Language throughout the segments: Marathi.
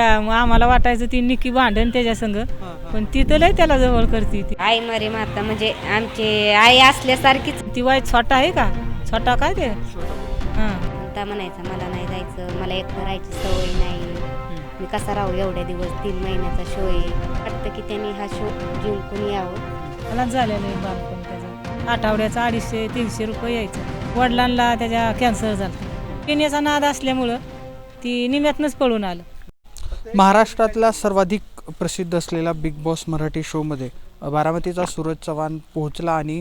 मग आम्हाला वाटायचं ती निकी भांडण त्याच्या संग. पण ती तर लय त्याला जवळ करते ती. आई मरे माता म्हणजे आमची आई असल्यासारखीच. ती वाय छोटा आहे का? छोटा काय ते? हां. म्हणायचं मला नाही जायचं मला एकटं राहायची सवय नाही. मी कसा राहू एवढ्या दिवस तीन महिन्याचा शो आहे. वाटतं की त्यांनी हा शो जिंकून यावं? मला झालेलं आहे बालपण त्याचं. आठवड्याचं अडीचशे तीनशे रुपये यायचं. वडिलांना त्याच्या कॅन्सर झाला. पिण्याचा नाद असल्यामुळं ती निम्यातनंच पळून आलं. महाराष्ट्रातला सर्वाधिक प्रसिद्ध असलेला बिग बॉस मराठी शोमध्ये बारामतीचा सूरज चव्हाण पोहोचला आणि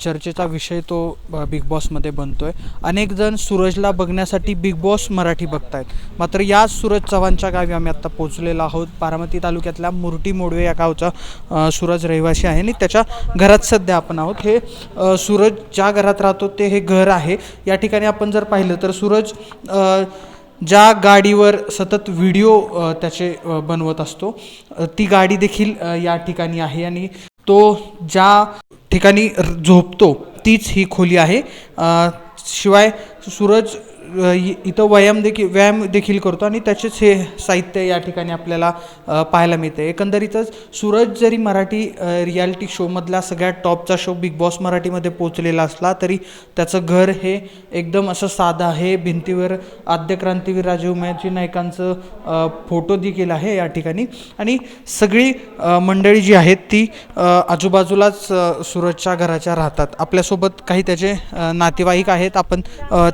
चर्चेचा विषय तो बिग बॉसमध्ये बनतोय. अनेक जण सूरजला बघण्यासाठी बिग बॉस मराठी बघतायत. मात्र या सूरज चव्हाणच्या गावी आम्ही आत्ता पोहोचलेलो आहोत. बारामती तालुक्यातल्या मुरटी मोडवे या गावचा सूरज रहिवासी आहे आणि त्याच्या घरात सध्या आपण आहोत. हे सूरज ज्या घरात राहतो ते हे घर आहे. या ठिकाणी आपण जर पाहिलं तर सूरज ज्या गाडीवर सतत व्हिडिओ त्याचे बनवत असतो ती गाडी देखील या ठिकाणी आहे आणि तो ज्या ठिकाणी झोपतो तीच ही खोली आहे. शिवाय सूरज इथं व्यायाम देखील व्यायाम देखील करतो आणि त्याचेच हे साहित्य या ठिकाणी आपल्याला पाहायला मिळते एकंदरीतच सूरज जरी मराठी रियालिटी शोमधला सगळ्यात टॉपचा शो बिग बॉस मराठीमध्ये पोचलेला असला तरी त्याचं घर हे एकदम असं साधं आहे. भिंतीवर आद्य क्रांतीवीर राजे नायकांचं फोटो देखील आहे या ठिकाणी. आणि सगळी मंडळी जी आहेत ती आजूबाजूलाच सूरजच्या घराच्या राहतात. आपल्यासोबत काही त्याचे नातेवाईक आहेत. आपण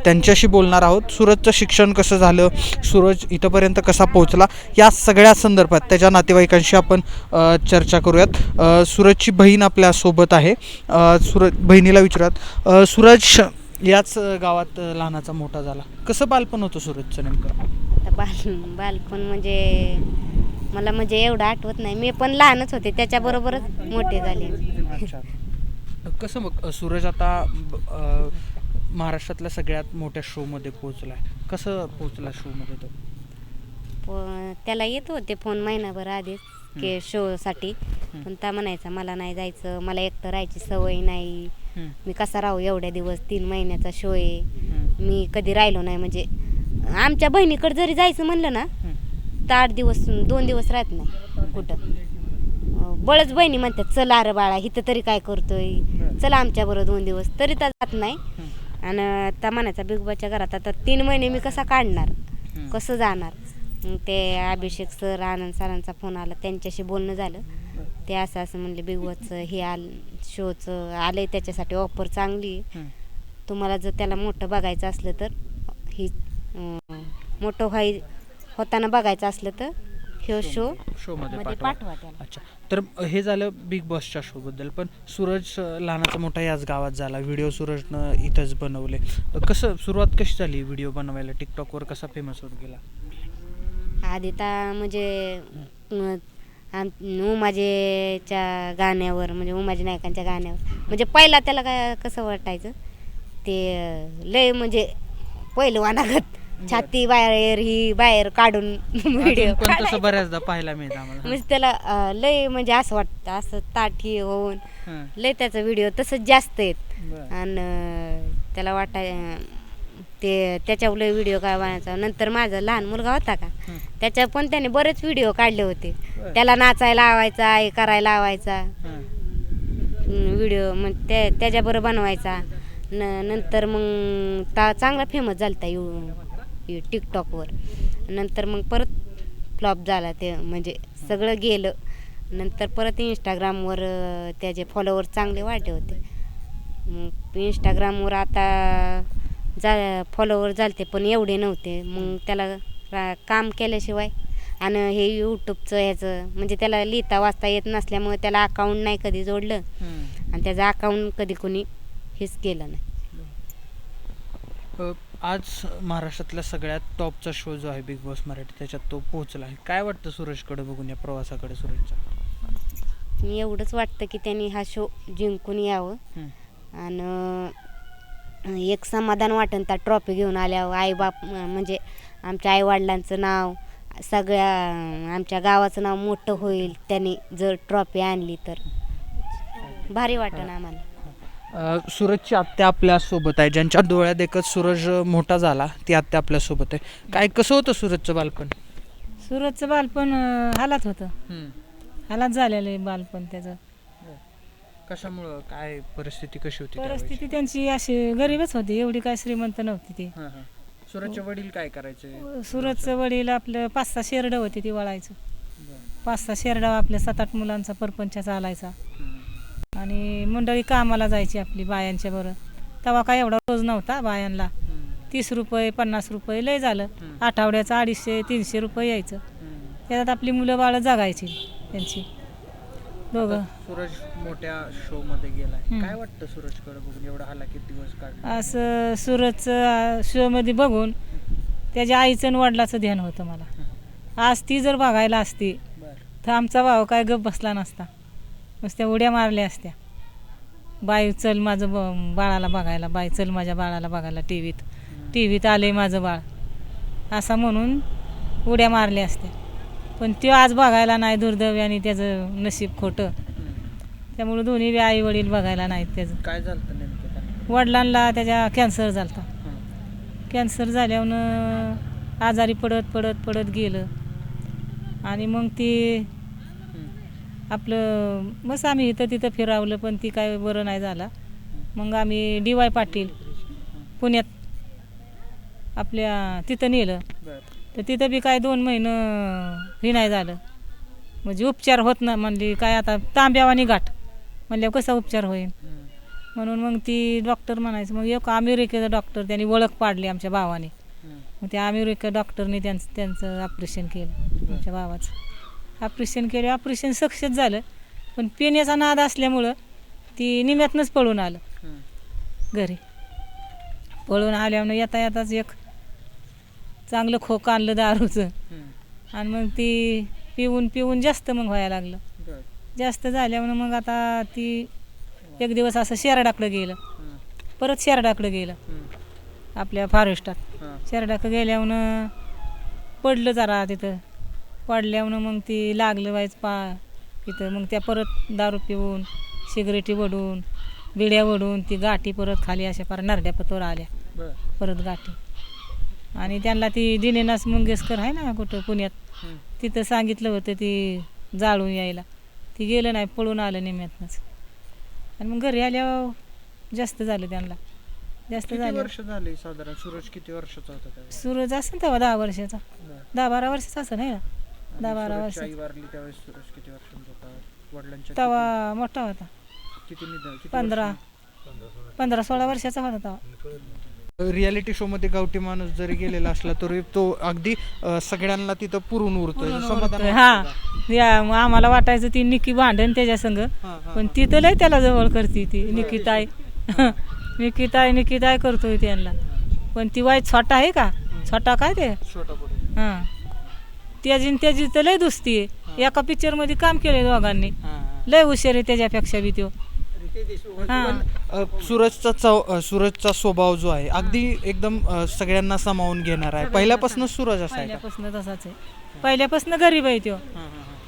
त्यांच्याशी बोलणार आहोत. सूरजचं शिक्षण कसं झालं सूरज इथंपर्यंत कसा पोहोचला या सगळ्या संदर्भात त्याच्या नातेवाईकांशी आपण चर्चा करूयात. सूरजची बहीण आपल्यासोबत आहे. सूरज बहिणीला विचारूयात. अ, सूरज याच गावात लहानाचा मोठा झाला. कसं बालपण होतं सूरजचं नेमकं? बाल बालपण म्हणजे मला म्हणजे एवढं आठवत नाही. मी पण लहानच होते. त्याच्याबरोबरच मोठे झाले. कसं मग सूरज आता महाराष्ट्रातल्या सगळ्यात मोठ्या शोमध्ये पोहोचला आहे कसं पोहोचला शोमध्ये तो? प- त्याला येत होते फोन महिनाभर आधीच की शोसाठी पण त्या म्हणायचा मला नाही जायचं मला एकटं राहायची सवय नाही. हम्म, मी कसा राहू एवढ्या दिवस तीन महिन्याचा शो आहे. हम्म, मी कधी राहिलो नाही. म्हणजे आमच्या बहिणीकडे जरी जायचं म्हणलं ना हम्म. तर आठ दिवस दोन दिवस राहत नाही कुठं. अं, बळच बहिणी म्हणतात चला अरे बाळा इथं तरी काय करतोय? चला आमच्याबरोबर दोन दिवस. तरी तर जात नाही. आणि त्या म्हणायचा बिग बॉसच्या घरात आता तीन महिने मी कसा काढणार? कसं जाणार? मग ते अभिषेक सर आनंद सरांचा फोन आला त्यांच्याशी बोलणं झालं. ते असं असं म्हणले बिग बॉसचं हे आल शोचं आलंय त्याच्यासाठी ऑफर चांगली. तुम्हाला जर त्याला मोठं बघायचं असलं तर ही मोठं व्हाय होताना बघायचं असलं तर ह्यो शो शोमध्ये मध्ये. पाठवा. पाठवा त्याला. अच्छा. तर हे झालं बिग बॉसच्या शोबद्दल पण सूरज अ, लहानाचा मोठा याच गावात झाला. व्हिडिओ सूरजनं इथंच बनवले. अ, कसं सुरुवात कशी झाली व्हिडिओ बनवायला? टिकटॉकवर कसा फेमस होत गेला? आधी तर म्हणजे अं, आम- उमाजेच्या गाण्यावर म्हणजे उमाजी नायकांच्या गाण्यावर. म्हणजे पहिला त्याला काय कसं वाटायचं? ते अं, लय म्हणजे पहिलं वानागत छाती बाहेर ही बाहेर काढून व्हिडिओ अजून पण तसं बऱ्याचदा पाहायला मिळतं आम्हाला म्हणजे त्याला अं, लय म्हणजे असं वाटतं असं ताठी होऊन हां. लय त्याचा व्हिडिओ तसंच जास्त आहेत बरं. आणि त्याला वाटाय ते त्याच्यावर लय व्हिडिओ काय बनायचा नंतर माझा लहान मुलगा होता का हं. त्याच्या पण त्याने बरेच व्हिडिओ काढले होते बरं. त्याला नाचायला लावायचा हे करायला लावायचा हां. व्हिडिओ मग त्या त्याच्याबरोबर बनवायचा न नंतर मग ता चांगला फेमस झाला यू टिकटॉकवर. नंतर मग परत फ्लॉप झाला ते म्हणजे सगळं गेलं. नंतर परत इंस्टाग्रामवर त्याचे फॉलोवर चांगले वाढले होते. मग इंस्टाग्रामवर आता जा फॉलोवर झालते पण एवढे नव्हते. मग त्याला रा- काम केल्याशिवाय आणि हे यूट्यूबचं ह्याचं म्हणजे त्याला लिहिता वाचता येत नसल्यामुळे त्याला अकाउंट नाही कधी जोडलं. आणि त्याचं अकाउंट कधी कोणी हेच केलं नाही. अ, आज महाराष्ट्रातल्या सगळ्यात टॉपचा शो जो आहे बिग बॉस मराठी त्याच्यात तो पोहोचला आहे. काय वाटतं सूरजकडे बघून या प्रवासाकडे सूरजच्या मी एवढंच वाटतं की त्यांनी हा शो जिंकून यावं. आणि एक समाधान वाटन त्या ट्रॉफी घेऊन आल्यावर. आईबाप म्हणजे आमच्या आईवडिलांचं नाव सगळ्या आमच्या गावाचं नाव मोठं होईल त्यांनी जर ट्रॉफी आणली तर. भारी वाटन आम्हाला. सूरजची आत्या आपल्यासोबत आहे. ज्यांच्या डोळ्यात देखत सूरज मोठा झाला ती आत्या आपल्यासोबत आहे. काय कसं होतं सूरजचं बालपण? सुरतचं बालपण अं, हालात होतं. हालात झालेलं आहे बालपण त्याचं. कशामुळं? काय परिस्थिती कशी होती? परिस्थिती त्यांची अशी गरीबच होती. एवढी काय श्रीमंत नव्हती ती. सुरतचे वडील काय करायचे? सुरतचं वडील आपलं पाच सहा शेरडं होती ती वळायचं. पाच सहा शेरडा आपल्या सात आठ मुलांचा परपंच चालायचा. हम्म. आणि मंडळी कामाला जायची आपली बायांच्या बरं. तेव्हा काय एवढा रोज नव्हता बायांना. तीस रुपये पन्नास रुपये लय झालं. आठवड्याचं अडीचशे तीनशे रुपये यायचं. त्याच्यात आपली मुलं बाळं जगायची त्यांची. दोघं. सूरज मोठ्या शो मध्ये गेलाय. काय वाटतं सूरजकडे बघून? एवढा दिवस काढले असं सुरतचं शोमध्ये बघून त्याच्या आईचं आणि वडिलाचं ध्यान होतं मला. आज ती जर बघायला असती तर आमचा भाऊ काय गप बसला नसता. नुसत्या उड्या मारल्या असत्या. बाई चल माझं ब बाळाला बघायला बाई चल माझ्या बाळाला बघायला टी व्हीत टी व्हीत आले माझं बाळ. असा म्हणून उड्या मारल्या असत्या. पण तो आज बघायला नाही दुर्दैवी आणि त्याचं नशीब खोटं. त्यामुळे दोन्ही बी आई वडील बघायला नाहीत त्याचं. काय झालं वडिलांना त्याच्या कॅन्सर झालता. हं. कॅन्सर झाल्यावर आजारी पडत पडत पडत गेलं. आणि मग ती. आपलं मस्त आम्ही इथं तिथं फिरावलं पण ती काय बरं नाही झाला. मग आम्ही डी वाय पाटील पुण्यात आपल्या तिथं नेलं. तर तिथं बी काय दोन महिनं हे नाही झालं. म्हणजे उपचार होत ना म्हणली काय आता तांब्यावानी गाठ म्हणल्यावर कसा उपचार होईल. म्हणून मग ती डॉक्टर म्हणायचं मग एक अमेरिकेचा डॉक्टर त्यांनी ओळख पाडली आमच्या भावाने. मग त्या अमेरिका डॉक्टरने त्यांचं त्यांचं ऑपरेशन केलं आमच्या भावाचं. ऑपरेशन केलं ऑपरेशन सक्सेस झालं पण पिण्याचा नाद असल्यामुळं ती निम्यातनंच पळून आलं. घरी पळून आल्यावर येता येताच एक चांगलं खोक आणलं दारूचं. आणि मग ती पिऊन पिऊन जास्त मग व्हायला लागलं जास्त झाल्यावर मग आता ती एक दिवस असं शेरडाकडं गेलं. परत शेरडाकडं गेलं. आपल्या फॉरेस्टात. शेरडाकडं गेल्यावर पडलं जरा तिथं पडल्यावर मग ती लागलं व्हायचं पा तिथं मग त्या परत दारू पिऊन सिगरेटी वडून बिड्या वडून ती गाठी परत खाली अशा फार नरड्या पतोर आल्या. परत गाठी. आणि त्यांना ती दिनेनास मंगेशकर आहे ना कुठं पुण्यात. तिथं सांगितलं होतं ती जाळून यायला. ती गेलं नाही पळून आलं निम्यातनंच. आणि मग घरी आल्यावर जास्त झालं त्यांना. जास्त झालं. वर्ष झाली साधारण? सूरज किती वर्षाचा होता सूरज असेल तेव्हा दहा वर्षाचा. दहा बारा वर्षाचा असं नाही ना? दहा बारा सूरजची आई वर्षाचा वारली त्यावेळेस सूरज किती वर्षांचा होता? वडिलांच्या तेव्हा मोठा होता. किती- किती निधन किती पंधरा. पंधरा सोळा वर्षाचा होता तेव्हा. रियालिटी शो मध्ये गावठी माणूस जरी गेलेला असला तरी तो अगदी अं, सगळ्यांना तिथं पुरून उरतोय. समाधान हा? या मग आम्हाला वाटायचं ती निकी भांडण त्याच्या संग. हा, हा, पण ती तर लय त्याला जवळ करते ती निकिताय निकिताय निकिताय करतोय त्यांना. पण ती वाईट छोटा आहे का? छोटा काय ते? छोटा पुढे हां. त्याची न त्याची तर लय दुसती आहे. एका पिक्चरमध्ये काम केलंय दोघांनी. लय हुशार आहे त्याच्यापेक्षा बी त्यो हां. अ, सूरजचा चव अ, सूरजचा स्वभाव जो आहे अगदी एकदम अ, सगळ्यांना सामावून घेणार आहे. पहिल्यापासून सूरज असा आहे का? पहिल्यापासून तसाच आहे. पहिल्यापासून गरीब आहे त्यो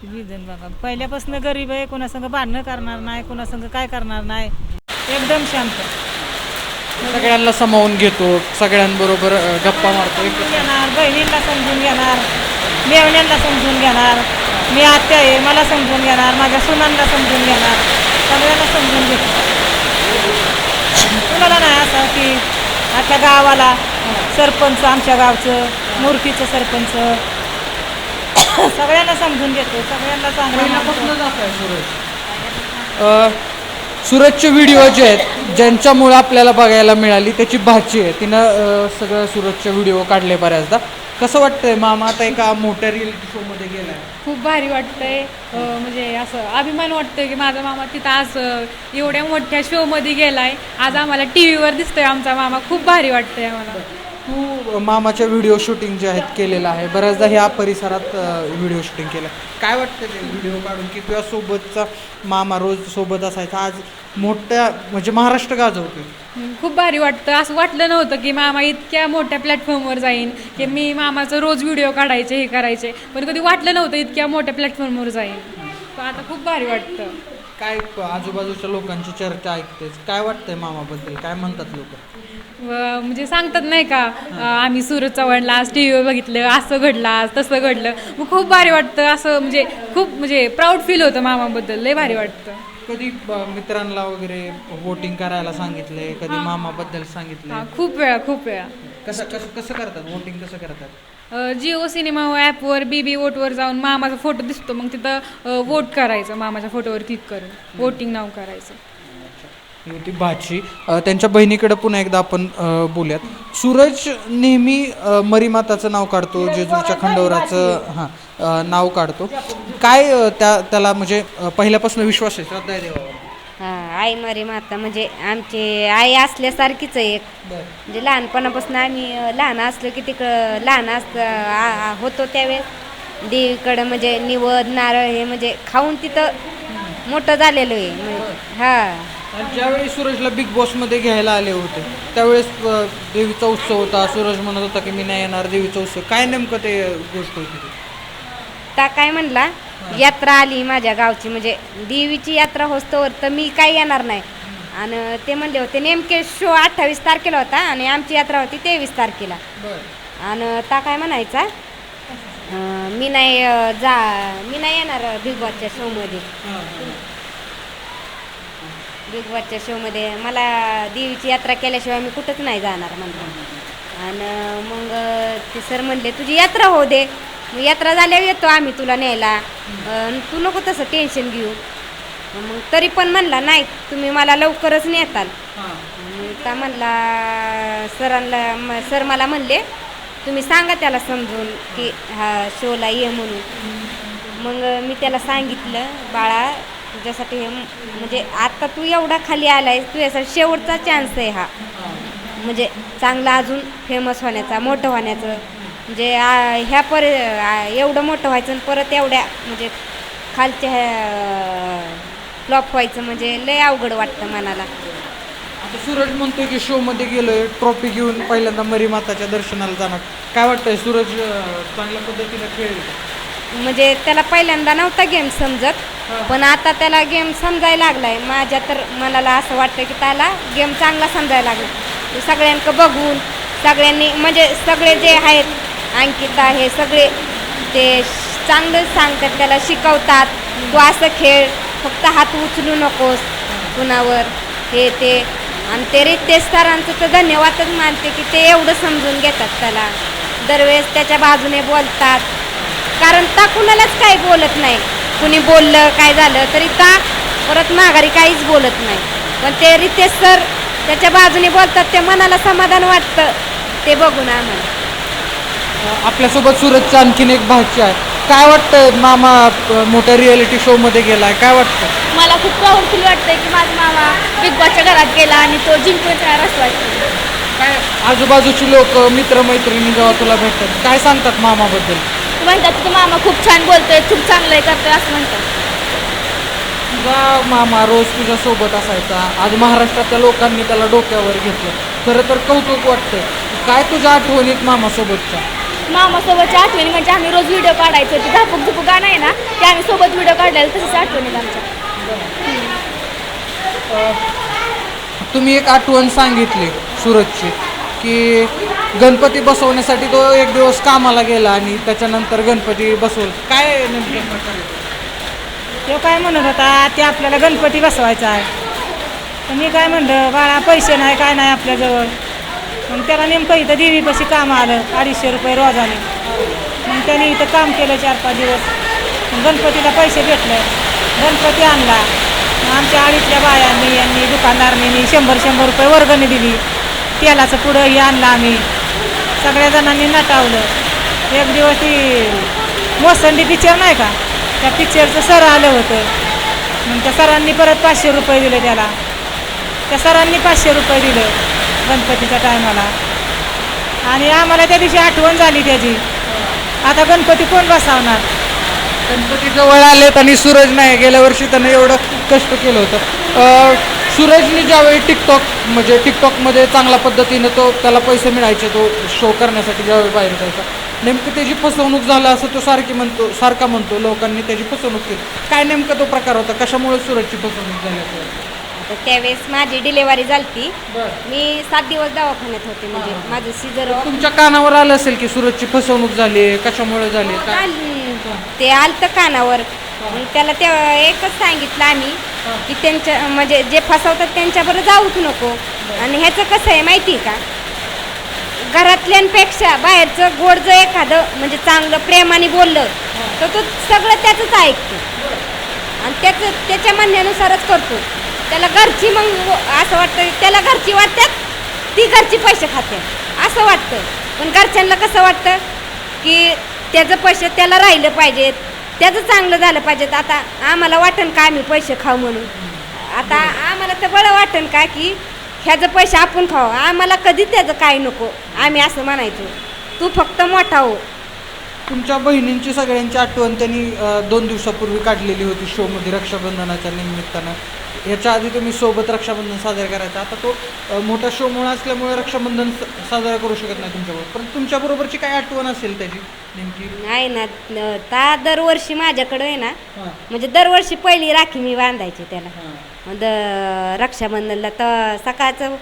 विजन बघा पहिल्यापासून गरीब आहे कोणासंग भांडणं करणार नाही कोणासंग काय करणार नाही. एकदम शांत. सगळ्यांना सामावून घेतो सगळ्यांबरोबर अ, गप्पा मारतो. समजून घेणार बहिणींना समजून घेणार मेवण्यांना समजून घेणार मी आत्या आहे मला समजून घेणार माझ्या सुनांना समजून घेणार सगळ्यांना समजून घेतो. कुणाला नाही असं की आपल्या गावाला सरपंच आमच्या गावचं मूर्तीचं सरपंच सगळ्यांना समजून घेतो सगळ्यांना चांगलं. अ, सूरजचे व्हिडिओ जे आहेत ज्यांच्यामुळे आपल्याला बघायला मिळाली त्याची भाची आहे. तिनं सगळं सूरजचे व्हिडिओ काढले बऱ्याचदा. कसं वाटतंय मामा? आता एका मोठ्या रिअलिटी शो मध्ये गेलाय. खूप भारी वाटतंय. म्हणजे असं अभिमान वाटतोय की माझा मामा तिथं आज एवढ्या मोठ्या शोमध्ये गेलाय. आज आम्हाला टी व्हीवर दिसतोय आमचा मामा. खूप भारी वाटतंय आम्हाला. तू मामाच्या व्हिडिओ शूटिंग जे आहेत केलेलं आहे. बऱ्याचदा ह्या परिसरात व्हिडिओ शूटिंग केलं. काय वाटतं ते व्हिडिओ काढून? की तुझ्या सोबतचा मामा रोज सोबत असायचा. आज मोठ्या म्हणजे महाराष्ट्र गाजवतोय. हम्म, खूप भारी वाटतं. असं वाटलं नव्हतं की मामा इतक्या मोठ्या प्लॅटफॉर्मवर जाईन की मी मामाचं रोज व्हिडिओ काढायचे हे करायचे. पण कधी वाटलं नव्हतं इतक्या मोठ्या प्लॅटफॉर्मवर जाईन. तर आता खूप भारी वाटतं. काय आजूबाजूच्या लोकांची चर्चा ऐकतेच काय वाटतंय मामाबद्दल? काय म्हणतात लोक? म्हणजे सांगतात नाही का आम्ही सूरज चव्हाणला आज टी व्हीवर बघितलं असं घडलं आज तसं घडलं. मग खूप भारी वाटतं असं म्हणजे खूप म्हणजे प्राऊड फील होतं मामाबद्दल लय भारी वाटतं. कधी ब- मित्रांना वगैरे वोटिंग करायला सांगितले कधी मामाबद्दल सांगितले हा खूप वेळा खूप वेळा. कसं कसं कसं करतात? वोटिंग कसं करतात? जिओ सिनेमा ॲपवर बीबी वोटवर जाऊन मामाचा फोटो दिसतो मग तिथं वोट करायचं मामाच्या फोटोवर क्लिक करून वोटिंग नाव करायचं. ही होती भाची. त्यांच्या बहिणीकडे पुन्हा एकदा आपण बोलूयात. सूरज नेहमी मरीमाताचं नाव काढतो जेजूरच्या खंडोराचं हां नाव काढतो. काय त्या त्याला म्हणजे पहिल्यापासून विश्वास आहे? श्रद्धा आहे देवावर. हा आई मरी माता म्हणजे आमची आई असल्यासारखीच आहे एक. म्हणजे लहानपणापासून आम्ही लहान असलो की तिकडं लहान असत होतो त्यावेळेस. देवीकडं म्हणजे निवद नारळ हे म्हणजे खाऊन तिथं मोठं झालेलो आहे. म्हणजे हा. ज्यावेळी सूरजला बिग बॉसमध्ये घ्यायला आले होते त्यावेळेस देवीचा उत्सव होता. सूरज म्हणत होता की मी नाही येणार देवीचा उत्सव. काय नेमकं ते गोष्ट होती ती? काय म्हणला? यात्रा आली माझ्या गावची म्हणजे देवीची यात्रा होस्तोवर तर मी काय येणार नाही. आणि ते म्हणले होते नेमके शो अठ्ठावीस तारखेला होता आणि आमची यात्रा होती तेवीस तारखेला. आणि ता काय म्हणायचा? अं, मी नाही अं, जा मी नाही येणार बिग बॉसच्या शोमध्ये बिग बॉसच्या शोमध्ये मला देवीची यात्रा केल्याशिवाय मी कुठंच नाही जाणार म्हणतो आणि मग ते सर म्हणले तुझी यात्रा हो दे. मग यात्रा झाल्यावर येतो आम्ही तुला न्यायला. तू नको तसं टेन्शन घेऊ. मग तरी पण म्हणला नाही तुम्ही मला लवकरच नेताल. त्या म्हणला सरांना सर मला म्हणले तुम्ही सांगा त्याला समजून की हा शोला ये म्हणून. मग मी त्याला सांगितलं बाळा तुझ्यासाठी हे म्हणजे आता तू एवढा खाली आलाय तुझ्यासाठी शेवटचा चान्स आहे हा. म्हणजे चांगला अजून फेमस होण्याचा मोठं होण्याचं. म्हणजे ह्या पर एवढं मोठं व्हायचं आणि परत एवढ्या म्हणजे खालच्या फ्लॉप व्हायचं म्हणजे लय अवघड वाटतं मनाला. आता सूरज म्हणतोय की शो मध्ये गेलोय ट्रॉफी घेऊन पहिल्यांदा मरी माताच्या दर्शनाला जाणार. काय वाटतंय सूरज चांगल्या पद्धतीने खेळेल? म्हणजे त्याला पहिल्यांदा नव्हता गेम समजत पण आता त्याला गेम समजायला लागलाय. माझ्या तर मनाला असं वाटतं की त्याला गेम चांगला समजायला लागला. सगळ्यांक बघून सगळ्यांनी म्हणजे सगळे जे आहेत अंकिता हे सगळे ते चांगलं सांगतात त्याला शिकवतात. तू असं खेळ फक्त हात उचलू नकोस कुणावर. हे ते. आणि ते रितेश सरांचं तर धन्यवादच मानते की ते एवढं समजून घेतात त्याला. दरवेळेस त्याच्या बाजूने बोलतात. कारण ता कुणालाच काही बोलत नाही. कुणी बोललं काय झालं तरी ता परत माघारी काहीच बोलत नाही. पण ते रितेश सर त्याच्या बाजूने बोलतात ते मनाला समाधान वाटतं. ते बघून आम्हाला. आपल्यासोबत सूरजचा आणखीन एक भाची आहे. काय वाटतंय मामा अं, मोठ्या रियालिटी शो मध्ये गेलाय? काय वाटतं मला खूप प्राऊडफुल वाटतंय की माझा मामा बिग बॉसच्या घरात गेला आणि तो जिंकून येणार असं वाटतं काय आजूबाजूची लोक मित्रमैत्रिणी जेव्हा तुला भेटतात काय सांगतात मामाबद्दल? म्हणतात की मामा खूप छान बोलतोय खूप चांगलं आहे करतोय असं म्हणतात. तुझा मामा रोज तुझ्या सोबत असायचा. आज महाराष्ट्रातल्या लोकांनी त्याला डोक्यावर घेतलं. खरं तर कौतुक वाटतंय. काय तुझ्या आठवणीत मामासोबतच्या? मामासोबतच्या आठवणी म्हणजे आम्ही रोज व्हिडिओ काढायचो. ते धापूक झुपूक गाणं आहे ना ते आम्ही सोबत व्हिडिओ काढलेलं तसंच आठवणीत आमच्या. तुम्ही एक आठवण सांगितली सूरजची की गणपती बसवण्यासाठी तो एक दिवस कामाला गेला आणि त्याच्यानंतर गणपती बसवलं. काय नेमकं प्रकार? आहे? तो काय म्हणत होता ते आपल्याला गणपती बसवायचा आहे. तर मी काय म्हणलं बाळा पैसे नाही काय नाही आपल्याजवळ. मग त्याला नेमकं इथं देवीपाशी काम आलं अडीचशे रुपये रोजाने. मग त्याने इथं काम केलं चार पाच दिवस. मग गणपतीला पैसे भेटले. गणपती आणला. मग आमच्या अडीतल्या बायांनी यांनी दुकानदारांनी शंभर शंभर रुपये वर्गणी दिली. तेलाचं पुढं हे आणलं आम्ही. सगळ्या जणांनी नटावलं. एक दिवस ती मोसंडी पिक्चर नाही का? त्या पिक्चरचं सर आलं होतं. मग त्या सरांनी परत पाचशे रुपये दिले त्याला. त्या सरांनी पाचशे रुपये दिले गणपतीच्या टायमाला आणि आम्हाला त्या दिवशी आठवण झाली त्याची. आता गणपती कोण बसावणार? गणपती जवळ आलेत आणि सूरज नाही गेल्या वर्षी त्यांना एवढं कष्ट केलं होतं. सूरजने ज्यावेळी टिकटॉक म्हणजे टिकटॉकमध्ये चांगल्या पद्धतीनं तो त्याला पैसे मिळायचे तो शो करण्यासाठी ज्यावेळी बाहेर जायचा नेमकं त्याची फसवणूक झालं असं तो सारखी म्हणतो सारखा म्हणतो लोकांनी त्याची फसवणूक केली. काय नेमकं तो प्रकार होता? कशामुळे सूरजची फसवणूक झाली असं? तर त्यावेळेस माझी डिलेवरी झाली बरं. मी सात दिवस दवाखान्यात होते म्हणजे माझं सिजर तुमच्या कानावर आलं असेल की सूरजची फसवणूक झाली कशामुळे झाली काय? ते आलतं कानावर. मग त्याला ते एकच सांगितलं आम्ही की त्यांच्या म्हणजे जे फसवतात त्यांच्याबरोबर जाऊच नको. आणि ह्याचं कसं आहे माहिती आहे का? घरातल्यांपेक्षा बाहेरचं गोड जर एखादं म्हणजे चांगलं प्रेमाने बोललं तर तो सगळं त्याचंच ऐकतो. आणि त्याचं त्याच्या म्हणण्यानुसारच करतो. त्याला घरची मग असं वाटतं त्याला घरची वाटतात ती घरची पैसे खाते. असं वाटतं. पण घरच्यांना कसं वाटतं? की त्याचं पैसे त्याला राहिलं पाहिजेत त्याचं चांगलं झालं पाहिजेत आता आम्हाला वाटन का आम्ही पैसे खाऊ म्हणून? आता आम्हाला तर बरं वाटन का की ह्याचं पैसे आपण खाऊ. आम्हाला कधी त्याचं काय नको. आम्ही असं म्हणायचो. तू फक्त मोठा हो. तुमच्या बहिणींची सगळ्यांची आठवण त्यांनी दोन दिवसापूर्वी काढलेली होती शोमध्ये रक्षाबंधनाच्या निमित्तानं. याच्या आधी तुम्ही सोबत रक्षाबंधन साजरा करायचा. आता तो मोठा शो मुळे असल्यामुळे रक्षाबंधन साजरा करू शकत नाही तुमच्याबरोबर. पण तुमच्याबरोबरची काय आठवण असेल त्याची नेमकी? नाही ना ता दरवर्षी माझ्याकडं आहे ना म्हणजे दरवर्षी पहिली राखी मी बांधायची त्याला. मग द रक्षाबंधनला तर सकाळचं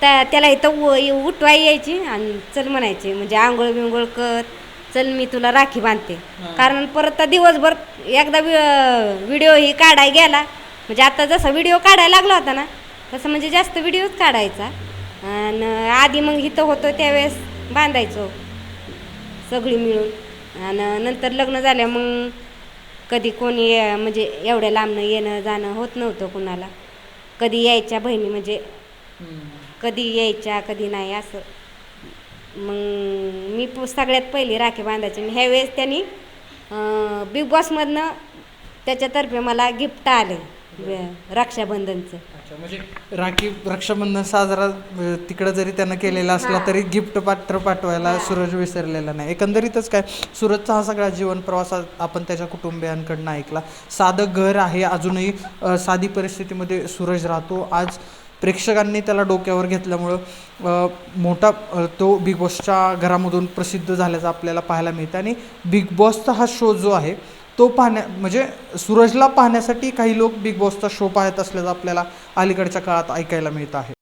त्या त्याला इथं उठवाय यायची आणि चल म्हणायची. म्हणजे आंघोळ बिंघोळ कर चल मी तुला राखी बांधते. कारण परत दिवसभर एकदा व्हिडिओ ही काढाय गेला. म्हणजे आता जसा व्हिडिओ काढायला लागला होता ना तसं म्हणजे जास्त व्हिडिओच काढायचा. आणि आधी मग इथं होतो त्यावेळेस बांधायचो सगळी मिळून. आणि नंतर लग्न झाल्या मग कधी कोणी म्हणजे एवढ्या लांबनं येणं जाणं होत नव्हतं कुणाला. कधी यायच्या बहिणी म्हणजे कधी यायच्या कधी नाही असं. मग मी सगळ्यात पहिली राखी बांधायची. आणि ह्यावेळेस त्यांनी बिग बॉसमधनं त्याच्यातर्फे मला गिफ्ट आलं. रक्षाबंधनचं. अच्छा म्हणजे राखी रक्षाबंधन साजरा तिकडं जरी त्यानं केलेला असला तरी गिफ्ट पात्र पाठवायला सूरज विसरलेला नाही. एकंदरीतच काय सूरजचा हा सगळा जीवन प्रवास आपण त्याच्या कुटुंबियांकडनं ऐकला. साधं घर आहे अजूनही साधी परिस्थितीमध्ये सूरज राहतो. आज प्रेक्षकांनी त्याला डोक्यावर घेतल्यामुळं मोठा तो बिग बॉसच्या घरामधून प्रसिद्ध झाल्याचं आपल्याला पाहायला मिळतं आणि बिग बॉसचा हा शो जो आहे तो पाहण्या म्हणजे सूरजला पाहण्यासाठी काही लोक बिग बॉसचा शो पाहत असल्याचं आपल्याला अलीकडच्या काळात ऐकायला मिळतं आहे.